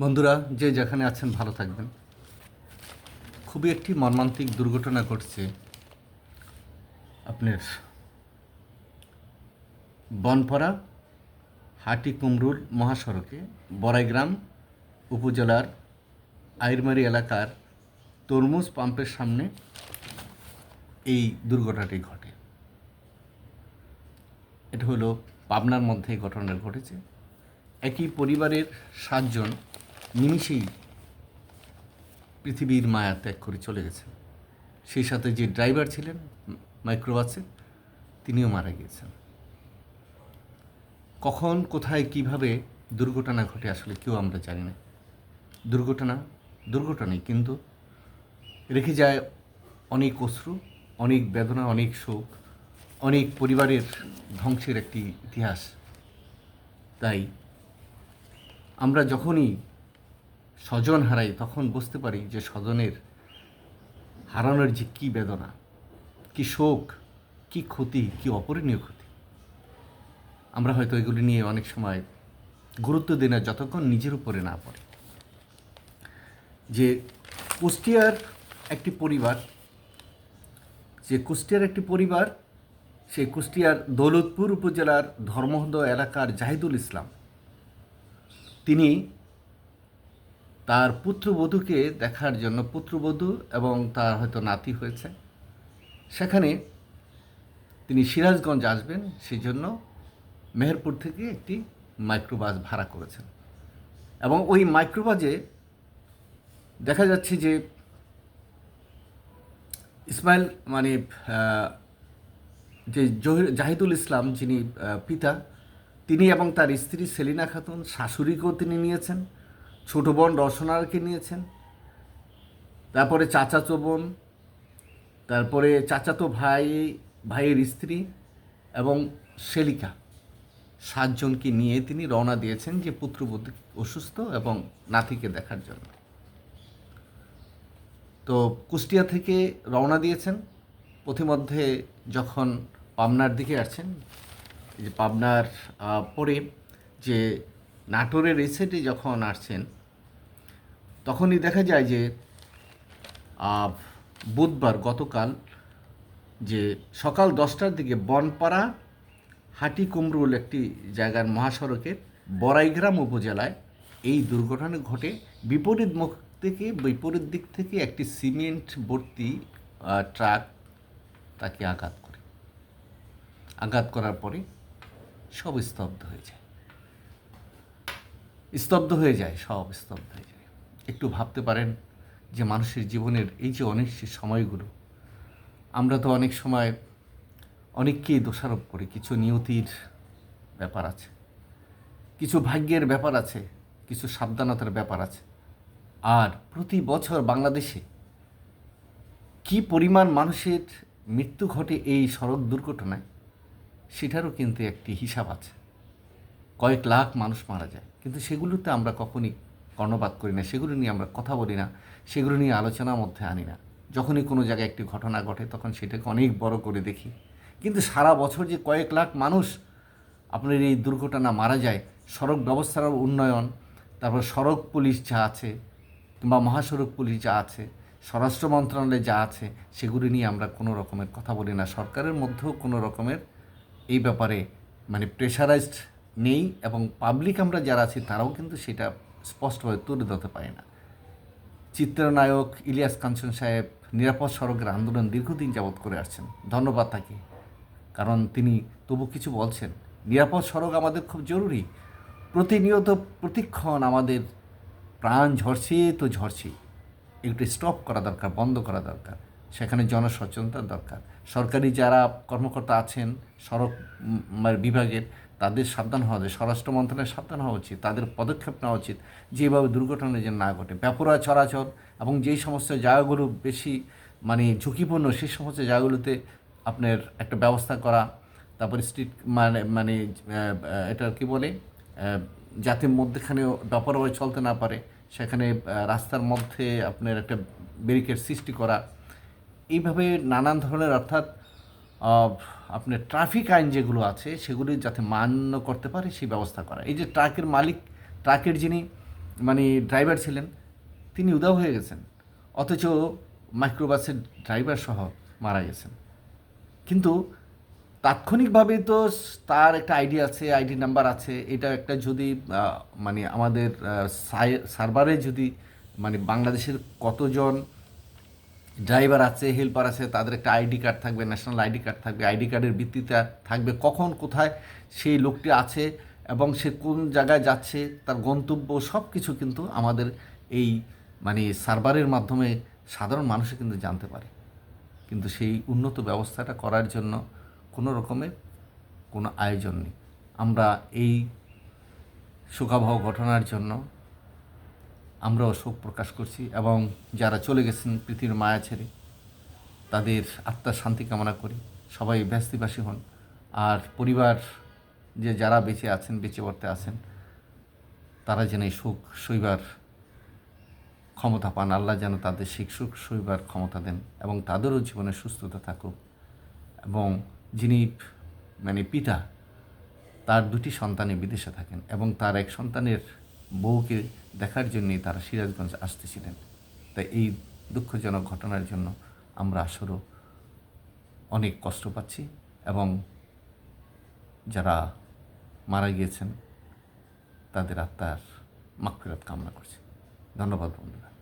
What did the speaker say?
বন্ধুরা, যে যেখানে আছেন ভালো থাকবেন। খুবই একটি মর্মান্তিক দুর্ঘটনা ঘটছে আপনার বনপাড়া হাটি কুমরুল মহাসড়কে, বড়াইগ্রাম উপজেলার আইরমারি এলাকার তরমুজ পাম্পের সামনে এই দুর্ঘটনাটি ঘটে। এটা হলো পাবনার মধ্যে এই ঘটনাটা ঘটেছে। একই পরিবারের সাতজন নিমিষেই পৃথিবীর মায়া ত্যাগ করে চলে গেছেন। সেই সাথে যে ড্রাইভার ছিলেন, মাইক্রোবাসে, তিনিও মারা গিয়েছেন। কখন, কোথায়, কীভাবে দুর্ঘটনা ঘটে আসলে কেউ আমরা জানি না। দুর্ঘটনা দুর্ঘটনাই কিন্তু রেখে যায় অনেক অশ্রু, অনেক বেদনা, অনেক শোক, অনেক পরিবারের ধ্বংসের একটি ইতিহাস। তাই আমরা যখনই স্বজন হারাই তখন বুঝতে পারি যে স্বজনের হারানোর যে কী বেদনা, কি শোক, কি ক্ষতি, কি অপরিণীয় ক্ষতি। আমরা হয়তো এগুলি নিয়ে অনেক সময় গুরুত্ব দিই না, যতক্ষণ নিজের উপরে না পড়ে। যে কুষ্টিয়ার একটি পরিবার, যে কুষ্টিয়ার একটি পরিবার সেই কুষ্টিয়ার দৌলতপুর উপজেলার ধর্মহদ এলাকার জাহিদুল ইসলাম, তিনি তার পুত্রবধূকে দেখার জন্য পুত্রবধূ এবং তার হয়তো নাতি হয়েছে। সেখানে তিনি সিরাজগঞ্জ আসবেন সেই জন্য মেহেরপুর থেকে একটি মাইক্রোবাস ভাড়া করেছেন। এবং ওই মাইক্রোবাসে দেখা যাচ্ছে যে ইসমাইল মানে যে জাহিদুল ইসলাম যিনি পিতা, তিনি এবং তার স্ত্রী সেলিনা খাতুন, শাশুড়িকেও তিনি নিয়েছেন। ছোট বোন রসনারকে নিয়েছেন। তারপরে চাচাতো বোন, তারপরে চাচাতো ভাই, ভাইয়ের স্ত্রী এবং সেলিকা সাতজনকে নিয়ে তিনি রওনা দিয়েছেন যে পুত্রবধূ অসুস্থ এবং নাতিকে দেখার জন্য। তো কুষ্টিয়া থেকে রওনা দিয়েছেন। পথিমধ্যে যখন পাবনার দিকে আসছেন যে পাবনার পরে যে নাটোরের সাইডে যখন আসছেন তখনই দেখা যায় যে বুধবার গতকাল যে সকাল দশটার দিকে বনপাড়া হাটি কুমরুল একটি জায়গার মহাসড়কের বড়াইগ্রাম উপজেলায় এই দুর্ঘটনা ঘটে। বিপরীত মুখ থেকে, বিপরীত দিক থেকে একটি সিমেন্ট ভর্তি ট্রাক তাকে আঘাত করে। আঘাত করার পরে সব স্তব্ধ হয়ে যায়। স্তব্ধ হয়ে যায়, সব স্তব্ধ হয়ে যায়। একটু ভাবতে পারেন যে মানুষের জীবনের এই যে অনিশ্চিত সময়গুলো, আমরা তো অনেক সময় অনেককেই দোষারোপ করি, কিছু নিয়তির ব্যাপার আছে, কিছু ভাগ্যের ব্যাপার আছে, কিছু সাবধানতার ব্যাপার আছে। আর প্রতি বছর বাংলাদেশে কি পরিমাণ মানুষের মৃত্যু ঘটে এই সড়ক দুর্ঘটনায়, সেটারও কিন্তু একটি হিসাব আছে। কয়েক লাখ মানুষ মারা যায়, কিন্তু সেগুলোতে আমরা কখনই কর্ণপাত করি না, সেগুলো নিয়ে আমরা কথা বলি না, সেগুলো নিয়ে আলোচনার মধ্যে আনি না। যখনই কোনো জায়গায় একটি ঘটনা ঘটে, তখন সেটাকে অনেক বড় করে দেখি। কিন্তু সারা বছর যে কয়েক লাখ মানুষ আপনার এই দুর্ঘটনা মারা যায়, সড়ক ব্যবস্থার উন্নয়ন, তারপর সড়ক পুলিশ যা আছে কিংবা মহাসড়ক পুলিশ যা আছে, স্বরাষ্ট্র মন্ত্রণালয়ে যা আছে, সেগুলি নিয়ে আমরা কোনো রকমের কথা বলি না। সরকারের মধ্যেও কোনো রকমের এই ব্যাপারে মানে প্রেশারাইজড নেই এবং পাবলিক আমরা যারা আছি, তারাও কিন্তু সেটা স্পষ্টভাবে তুলে ধরতে পারে না। চিত্রনায়ক ইলিয়াস কাঞ্চন সাহেব নিরাপদ সড়কের আন্দোলন দীর্ঘদিন যাবৎ করে আসছেন। ধন্যবাদ তাকে। কারণ তিনি তবু কিছু বলছেন। নিরাপদ সড়ক আমাদের খুব জরুরি। প্রতিনিয়ত প্রতিক্ষণ আমাদের প্রাণ ঝরছে তো ঝরছে। একটু স্টপ করা দরকার, বন্ধ করা দরকার। সেখানে জনসচেতনতার দরকার। সরকারি যারা কর্মকর্তা আছেন, সড়ক বিভাগের তাদের সাবধান হওয়া উচিত, স্বরাষ্ট্র মন্ত্রণালয়ের সাবধান হওয়া উচিত, তাদের পদক্ষেপ নেওয়া উচিত যেভাবে দুর্ঘটনা যেন না ঘটে। ব্যাপরা চলাচল এবং যেই সমস্ত জায়গাগুলো বেশি মানে ঝুঁকিপূর্ণ সেই সমস্ত জায়গাগুলোতে আপনার একটা ব্যবস্থা করা, তারপরে স্ট্রিট মানে মানে এটা কি বলে যাতে মধ্যেখানেও ব্যাপারভাবে চলতে না পারে, সেখানে রাস্তার মধ্যে আপনার একটা ব্যারিকেড সৃষ্টি করা, এইভাবে নানান ধরনের অর্থাৎ আপনার ট্রাফিক আইন যেগুলো আছে, সেগুলি যাতে মান্য করতে পারে, সেই ব্যবস্থা করা। এই যে ট্রাকের মালিক, ট্রাকের যিনি মানে ড্রাইভার ছিলেন, তিনি উদাও হয়ে গেছেন। অথচ মাইক্রোবাসের ড্রাইভার সহ মারা গেছেন। কিন্তু তাৎক্ষণিকভাবে তো তার একটা আইডি আছে আইডি নাম্বার আছে। এটা একটা যদি মানে আমাদের সার্ভারে যদি মানে বাংলাদেশের কতজন ড্রাইভার আছে, হেল্পার আছে, তাদের একটা আইডি কার্ড থাকবে, ন্যাশনাল আইডি কার্ড থাকবে, আইডি কার্ডের ভিত্তিতে থাকবে কখন, কোথায়, সেই লোকটি আছে এবং সে কোন জায়গায় যাচ্ছে, তার গন্তব্য সব কিছু কিন্তু আমাদের এই মানে সার্ভারের মাধ্যমে সাধারণ মানুষে কিন্তু জানতে পারে। কিন্তু সেই উন্নত ব্যবস্থাটা করার জন্য কোনো রকমের কোনো আয়োজন নেই। আমরা এই শোকাবহ ঘটনার জন্য আমরাও শোক প্রকাশ করছি এবং যারা চলে গেছেন পৃথিবীর মায়া ছেড়ে, তাদের আত্মার শান্তি কামনা করি। সবাই ব্যস্তিবাসী হন। আর পরিবার যে যারা বেঁচে আছেন, বেঁচে পড়তে আছেন, তারা যেন এই সুখ সইবার ক্ষমতা পান। আল্লাহ যেন তাদের সেই সুখ সইবার ক্ষমতা দেন এবং তাদেরও জীবনে সুস্থতা থাকুক। এবং যিনি মানে পিতা, তার দুটি সন্তানে বিদেশে থাকেন এবং তার এক সন্তানের বউকে দেখার জন্যেই তারা সিরাজগঞ্জ আসতেছিলেন। তাই এই দুঃখজনক ঘটনার জন্য আমরা আসলেও অনেক কষ্ট পাচ্ছি এবং যারা মারা গিয়েছেন, তাদের আত্মার মাকফিরাত কামনা করছি। ধন্যবাদ বন্ধুরা।